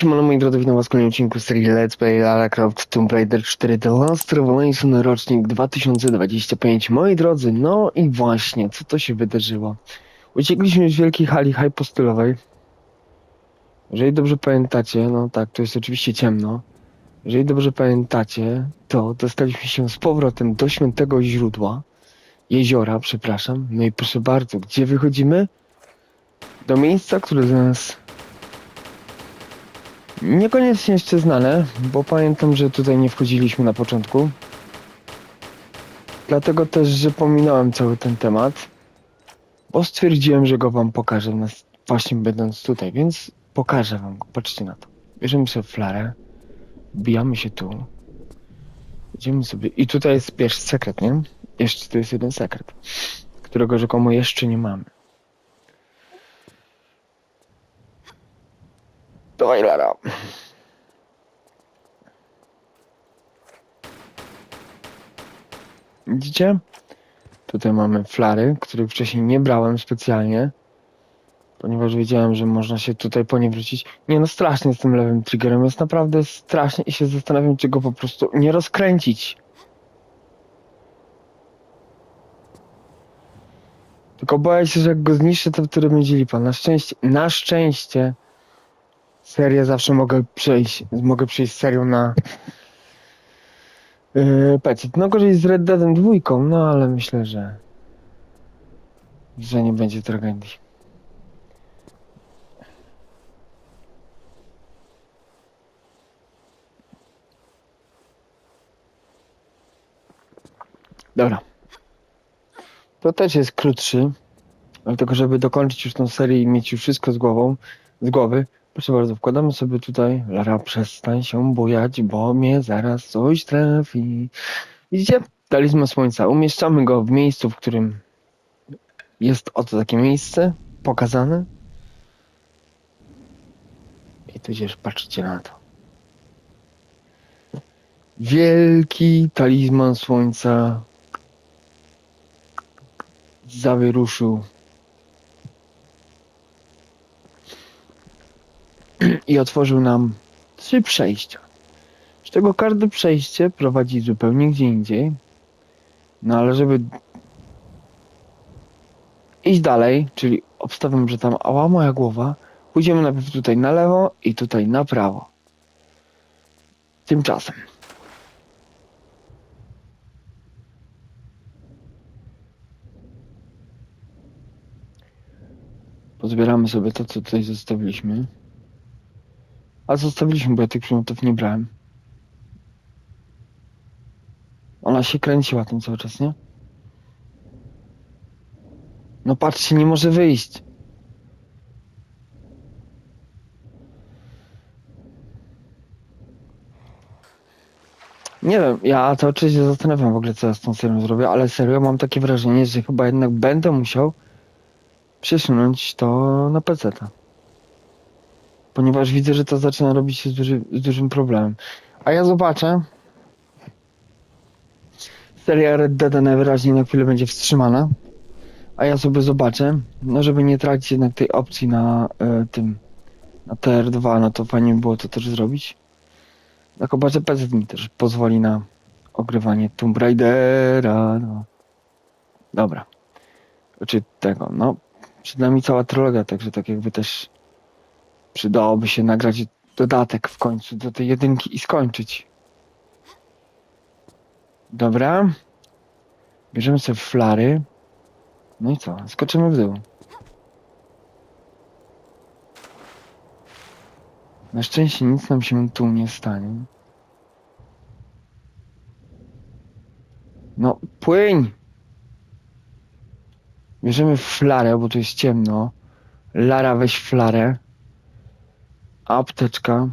Siemano moi drodzy, witam was w kolejnym odcinku serii Let's Play Lara Croft Tomb Raider 4 The Last Revelation rocznik 2025. Moi drodzy, no i właśnie, co to się wydarzyło? Uciekliśmy z wielkiej hali hypostylowej. Jeżeli dobrze pamiętacie, no tak, to jest oczywiście ciemno. Jeżeli dobrze pamiętacie, to dostaliśmy się z powrotem do świętego źródła. Jeziora, przepraszam. No i proszę bardzo, gdzie wychodzimy? Do miejsca, które dla nas Niekoniecznie jeszcze znane, bo pamiętam, że tutaj nie wchodziliśmy na początku. Dlatego też, że pominąłem cały ten temat, bo stwierdziłem, że go wam pokażę, właśnie będąc tutaj, więc pokażę wam. Patrzcie na to. Bierzemy sobie flarę, wbijamy się tu, idziemy sobie i tutaj jest pierwszy sekret, nie? Jeszcze tu jest jeden sekret, którego rzekomo jeszcze nie mamy. Dawaj, Lara. Widzicie? Tutaj mamy flary, których wcześniej nie brałem specjalnie, ponieważ wiedziałem, że można się tutaj po nie wrócić. Nie no, strasznie z tym lewym triggerem, jest naprawdę strasznie i się zastanawiam, czy go po prostu nie rozkręcić. Tylko boję się, że jak go zniszczę, to wtedy będzie lipa. Na szczęście, na szczęście serię zawsze mogę przejść, mogę przejść serią na yy, PC. No gorzej z Red Deadem dwójką, no ale myślę, że że nie będzie tragedii. Dobra. To też jest krótszy, dlatego żeby dokończyć już tą serię i mieć już wszystko z głową, z głowy, Proszę bardzo, wkładamy sobie tutaj. Lara, przestań się bujać, bo mnie zaraz coś trafi. Widzicie? Talizman słońca. Umieszczamy go w miejscu, w którym jest oto takie miejsce pokazane. I tudzież patrzcie na to. Wielki talizman słońca zawieruszył i otworzył nam trzy przejścia. Z czego każde przejście prowadzi zupełnie gdzie indziej. No ale żeby iść dalej, czyli obstawiam, że tam ała moja głowa, pójdziemy najpierw tutaj na lewo i tutaj na prawo. Tymczasem. Pozbieramy sobie to, co tutaj zostawiliśmy. A zostawiliśmy, bo ja tych przedmiotów nie brałem. Ona się kręciła tym cały czas, nie? No patrzcie, nie może wyjść. Nie wiem, ja to oczywiście zastanawiam w ogóle, co ja z tą serią zrobię, ale serio mam takie wrażenie, że chyba jednak będę musiał przesunąć to na PC-ta ponieważ widzę, że to zaczyna robić się z, duży, z dużym problemem. A ja zobaczę. Seria Red Dead najwyraźniej na chwilę będzie wstrzymana. A ja sobie zobaczę, no żeby nie tracić jednak tej opcji na e, tym, na TR2, no to fajnie by było to też zrobić. Tak zobaczę, PC mi też pozwoli na ogrywanie Tomb Raidera, no. Dobra. Czy tego, no. Przed nami cała trylogia, także tak jakby też Przydałoby się nagrać dodatek w końcu do tej jedynki i skończyć. Dobra. Bierzemy sobie flary. No i co? Skoczymy w dół. Na szczęście nic nam się tu nie stanie. No, płyń! Bierzemy flarę, bo tu jest ciemno. Lara, weź flarę. Apteczka.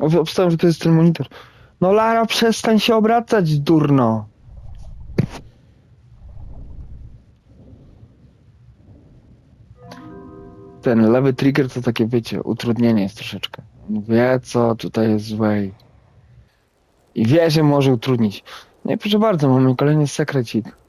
O, obstałem, że to jest ten monitor. No Lara, przestań się obracać, durno. Ten lewy trigger to takie, wiecie, utrudnienie jest troszeczkę. Wie, co tutaj jest złe. I wie, że może utrudnić. No i proszę bardzo, mamy kolejny sekrecik.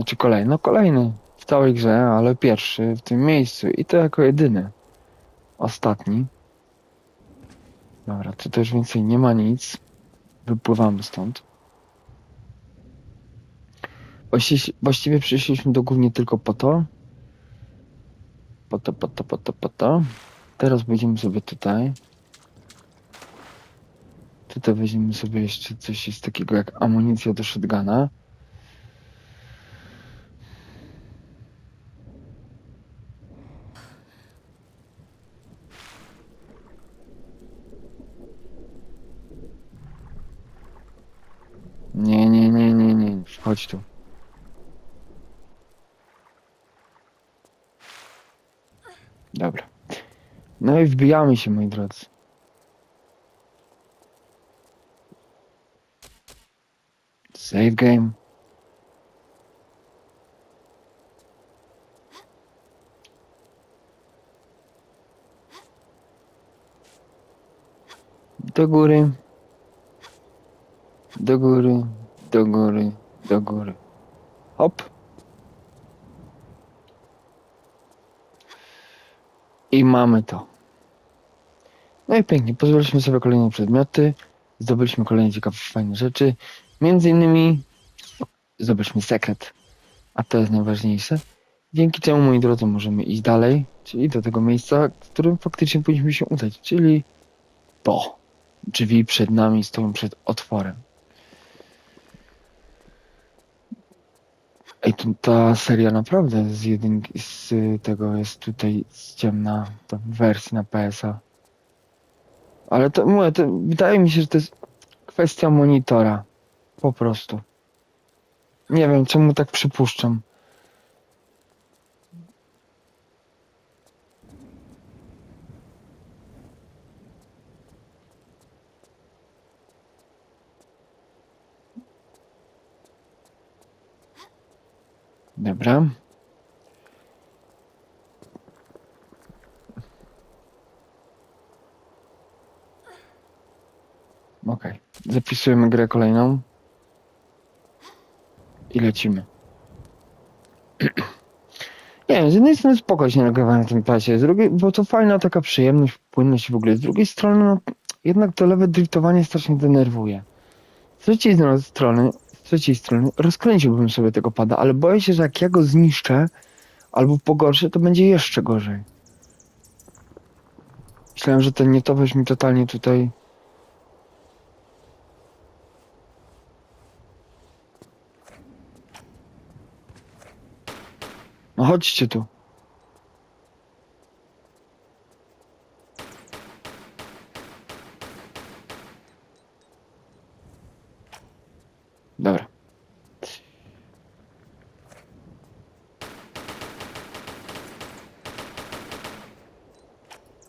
Znaczy kolejny, no kolejny w całej grze, ale pierwszy w tym miejscu i to jako jedyny. Ostatni. Dobra, tu też więcej nie ma nic. Wypływamy stąd. Właściwie, przyszliśmy do głównie tylko po to. Po to, po to, po to, po to. Teraz będziemy sobie tutaj. Tutaj weźmiemy sobie jeszcze coś jest takiego jak amunicja do shotguna. Nie, nie, nie, nie, nie. Chodź tu. Dobra. No i wbijamy się, moi drodzy. Save game. Do góry. Do góry, do góry, do góry. Hop. I mamy to. No i pięknie, pozwoliliśmy sobie kolejne przedmioty, zdobyliśmy kolejne ciekawe, fajne rzeczy. Między innymi zdobyliśmy sekret, a to jest najważniejsze. Dzięki czemu, moi drodzy, możemy iść dalej, czyli do tego miejsca, w którym faktycznie powinniśmy się udać, czyli to. Drzwi przed nami stoją przed otworem. Ej, tu ta seria naprawdę z jedynki, z tego jest tutaj z ciemna ta wersja na PSA. Ale to, mówię, to wydaje mi się, że to jest kwestia monitora. Po prostu. Nie wiem, czemu tak przypuszczam. Dobra. Okej. Zapisujemy grę kolejną. I lecimy. Nie wiem, z jednej strony spoko się na tym pasie, z drugiej, bo to fajna taka przyjemność, płynność w ogóle. Z drugiej strony, no, jednak to lewe driftowanie strasznie denerwuje. Z trzeciej strony, trzeciej strony rozkręciłbym sobie tego pada, ale boję się, że jak ja go zniszczę albo pogorszę, to będzie jeszcze gorzej. Myślałem, że ten nietowość mi totalnie tutaj... No chodźcie tu. Dobra.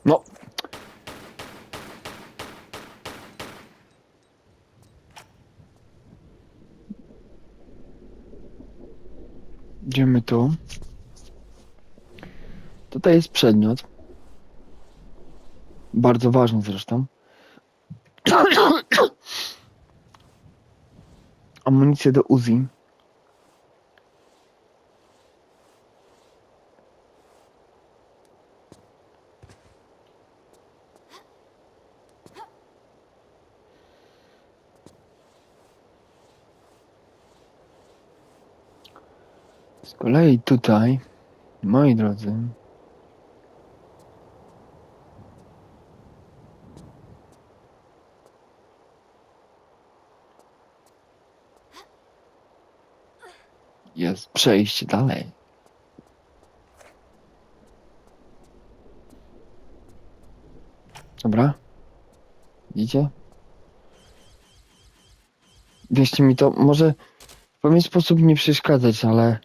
No. Idziemy tu. Tutaj jest przedmiot. Bardzo ważny zresztą. Amunicję do Uzi. Z kolei tutaj, moi drodzy, jest przejście dalej. Dobra. Widzicie? Wierzcie mi to, może w pewien sposób nie przeszkadzać, ale...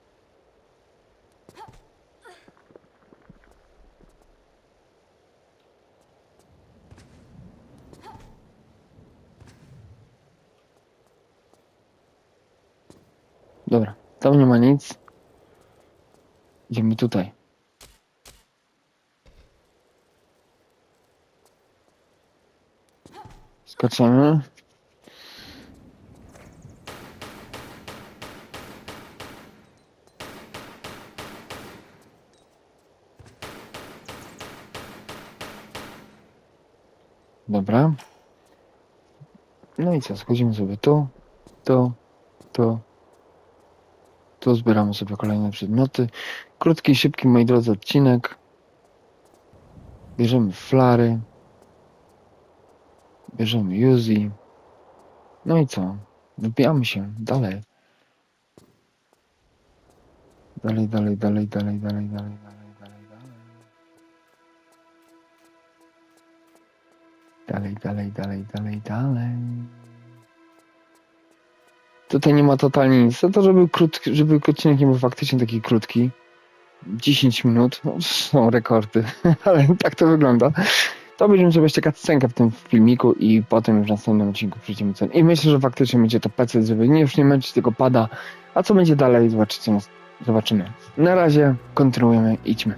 Tam nie ma nic. Idziemy tutaj. Skoczymy. Dobra. No i co, schodzimy sobie tu, tu, tu, tu zbieramy sobie kolejne przedmioty. Krótki, szybki, moi drodzy, odcinek. Bierzemy flary. Bierzemy Uzi. No i co? Wbijamy się dalej. Dalej, dalej, dalej, dalej, dalej, dalej, dalej, dalej, dalej. Dalej, dalej, dalej, dalej, dalej. Tutaj nie ma totalnie nic. To, to żeby, krótki, żeby odcinek nie był faktycznie taki krótki. 10 minut. No, są rekordy, ale tak to wygląda. To będziemy sobie jeszcze scenkę w tym filmiku i potem już w następnym odcinku przejdziemy cen. I myślę, że faktycznie będzie to PC, żeby nie, już nie męczyć tego pada. A co będzie dalej, zobaczycie. Zobaczymy. Na razie kontynuujemy. Idźmy.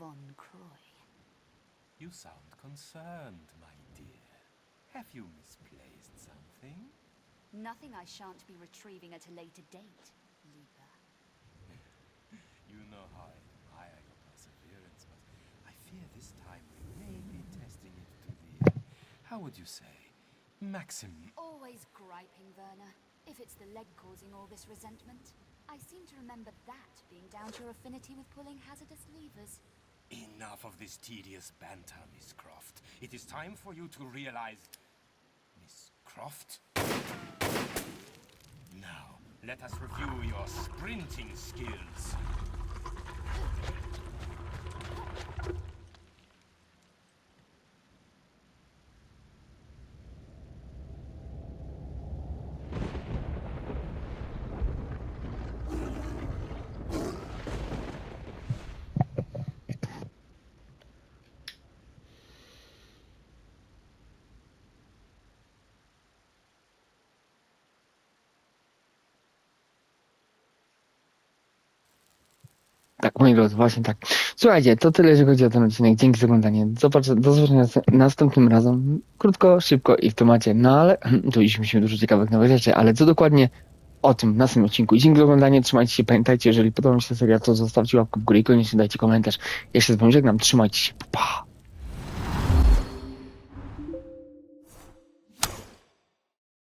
Von Croy. You sound concerned, my dear. Have you misplaced something? Nothing I shan't be retrieving at a later date, Leaper. You know how I admire your perseverance, but I fear this time we may be testing it to the, how would you say, maximum. Always griping, Werner. If it's the leg causing all this resentment. I seem to remember that being down to your affinity with pulling hazardous levers. Enough of this tedious banter, Miss Croft. It is time for you to realize... Miss Croft? Now, let us review your sprinting skills. Tak, moi drodzy, właśnie tak. Słuchajcie, to tyle, jeżeli chodzi o ten odcinek. Dzięki za oglądanie. Zobacz, do zobaczenia nas- następnym razem. Krótko, szybko i w temacie. No ale tu mieliśmy dużo ciekawych nowych rzeczy, ale co dokładnie o tym w następnym odcinku. Dzięki za oglądanie, trzymajcie się, pamiętajcie, jeżeli podoba mi się ta seria, to zostawcie łapkę w górę i koniecznie dajcie komentarz. Jeszcze z wami żegnam, trzymajcie się, pa! pa.